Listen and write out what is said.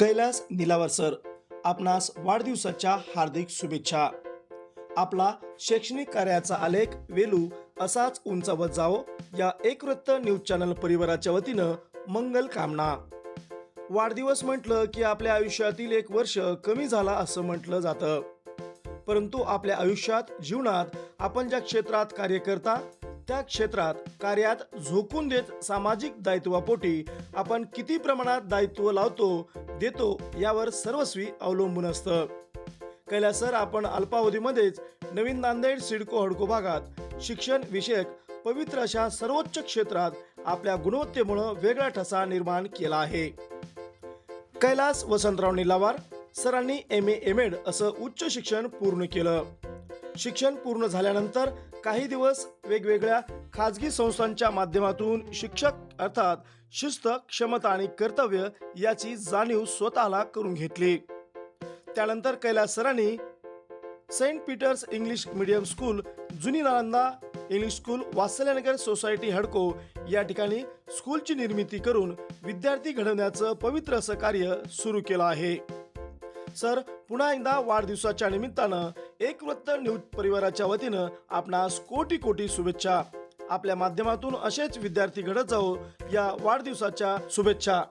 Kailas निलावर sir आपणास वाढदिवसाच्या हार्दिक शुभेच्छा. आपला शैक्षणिक कार्याचा आलेख वेलू असाच उंचावत जावो या एकवृत्त न्यूज चॅनल परिवाराच्या वतीनं मंगल कामना. वाढदिवस म्हटलं की आपल्या आयुष्यातील एक वर्ष कमी झाला असं म्हटलं जातं. परंतु आपल्या आयुष्यात जीवनात आपण ज्या क्षेत्रात कार्य करता त्या क्षेत्रात कार्यात झोकून देत सामाजिक दायित्वापोटी आपण किती प्रमाणात दायित्व लावतो देतो यावर सर्वस्वी अवलंबून असतं. कैलास सर आपण अल्पावधीमध्येच नवीन नांदेड सिडको हडको भागात शिक्षण विषयक पवित्र अशा सर्वोच्च क्षेत्रात आपल्या गुणवत्तेमुळं वेगळा ठसा निर्माण केला आहे. कैलास वसंतराव निलावार सरांनी एम ए एम एड असं उच्च शिक्षण पूर्ण केलं. शिक्षण पूर्ण झाल्यानंतर काही दिवस वेगवेगळ्या खाजगी संस्थांच्या माध्यमातून शिक्षक अर्थात शिस्त क्षमता आणि कर्तव्य याची जाणीव स्वतःला करून घेतली. त्यानंतर कैलास सरांनी saint Peter's English medium school जुनी Nalanda English school Vatsalyanagar society Hudco या ठिकाणी स्कूलची निर्मिती करून विद्यार्थी घडवण्याचं पवित्र असं कार्य सुरू केलं आहे. सर पुन्हा एकदा वाढदिवसाच्या निमित्तानं एक वृत्त न्यूज परिवाराच्या वतीनं आपणास कोटी कोटी शुभेच्छा. आपल्या माध्यमातून असेच विद्यार्थी घडत जाऊ या वाढदिवसाच्या शुभेच्छा.